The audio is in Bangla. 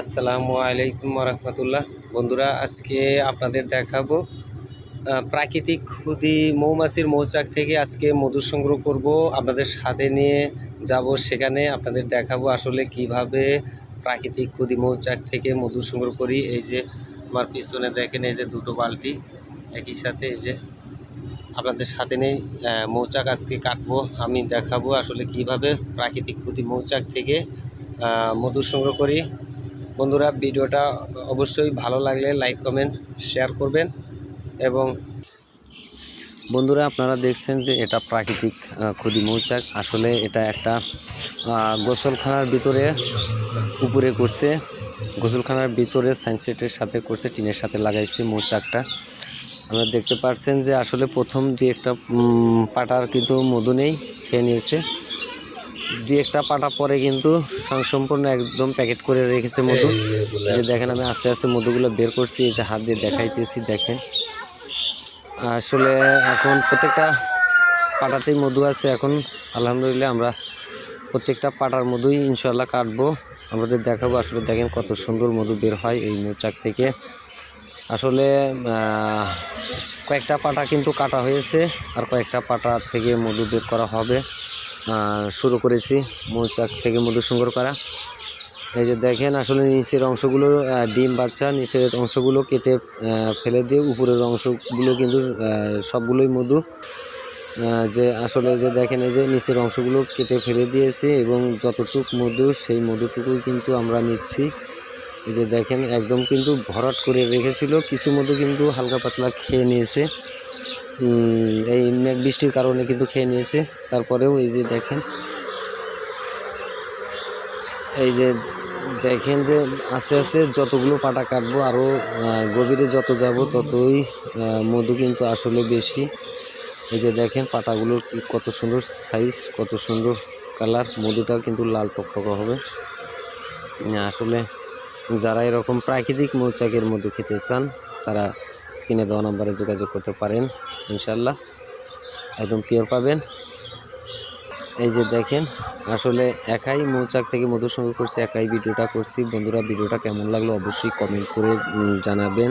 আসসালামু আলাইকুম রহমতুল্লাহ বন্ধুরা, আজকে আপনাদের দেখাবো প্রাকৃতিক ক্ষুদি মৌমাছির মৌচাক থেকে আজকে মধু সংগ্রহ করব। আপনাদের সাথে নিয়ে যাব, সেখানে আপনাদের দেখাবো আসলে কীভাবে প্রাকৃতিক ক্ষুদি মৌচাক থেকে মধু সংগ্রহ করি। এই যে আমার পিছনে দেখেন, এই যে দুটো বালতি একই সাথে, এই যে আপনাদের সাথে নেই মৌচাক আজকে কাটবো। আমি দেখাবো আসলে কীভাবে প্রাকৃতিক ক্ষুদি মৌচাক থেকে মধু সংগ্রহ করি। বন্ধুরা, ভিডিওটা অবশ্যই ভালো লাগলে লাইক, কমেন্ট, শেয়ার করবেন এবং বন্ধুরা, আপনারা দেখছেন যে এটা প্রাকৃতিক খুদি মৌচাক। আসলে এটা একটা গোসলখানার ভিতরে উপরে করছে, গোসলখানার ভিতরে সাইনসেটের সাথে করছে, টিনের সাথে লাগাইছে মৌচাকটা। আপনারা দেখতে পাচ্ছেন যে আসলে প্রথম দুই একটা পাটার কিন্তু মধু নেই, খেয়ে নিয়েছে। দুই একটা পাটা পরে কিন্তু সম্পূর্ণ একদম প্যাকেট করে রেখেছে মধু। যে দেখেন আমি আস্তে আস্তে মধুগুলো বের করছি, এই যে হাত দিয়ে দেখাইতেছি, দেখেন। আসলে এখন প্রত্যেকটা পাটাতেই মধু আছে। এখন আলহামদুলিল্লাহ আমরা প্রত্যেকটা পাটার মধুই ইনশাল্লাহ কাটবো। আমাদের দেখাবো আসলে দেখেন কত সুন্দর মধু বের হয় এই মৌচাক থেকে। আসলে কয়েকটা পাটা কিন্তু কাটা হয়েছে, আর কয়েকটা পাটা থেকে মধু বের করা হবে। শুরু করেছি মৌচাক থেকে মধু সংগ্রহ করা। এই যে দেখেন, আসলে নিচের অংশগুলো ডিম, বাচ্চা, নিচের অংশগুলো কেটে ফেলে দিয়ে উপরের অংশগুলো কিন্তু সবগুলোই মধু। যে আসলে যে দেখেন, এই যে নিচের অংশগুলো কেটে ফেলে দিয়েছি এবং যতটুক মধু, সেই মধুটুকুই কিন্তু আমরা নিচ্ছি। এই যে দেখেন, একদম কিন্তু ভরাট করে রেখেছিল। কিছু মধু কিন্তু হালকা পাতলা খেয়ে নিয়েছে। এই মেঘ বৃষ্টির কারণে কিন্তু খেয়ে নিয়েছে। তারপরেও এই যে দেখেন, এই যে দেখেন যে আস্তে আস্তে যতগুলো পাটা কাটবো আরও গভীরে যত যাব ততই মধু কিন্তু আসলে বেশি। এই যে দেখেন পাতাগুলোর কত সুন্দর সাইজ কত সুন্দর কালার মধুটা কিন্তু লাল টকটকা হবে। আসলে যারা এরকম প্রাকৃতিক মৌচাকের মধু খেতে চান, তারা স্ক্রিনে দেওয়া নাম্বারে যোগাযোগ করতে পারেন ইনশাল্লাহ একদম পিওর পাবেন। এই যে দেখেন, আসলে একাই মৌচাক থেকে মধুর সংগ্রহ করছি, একাই ভিডিওটা করছি। বন্ধুরা, ভিডিওটা কেমন লাগল অবশ্যই কমেন্ট করে জানাবেন।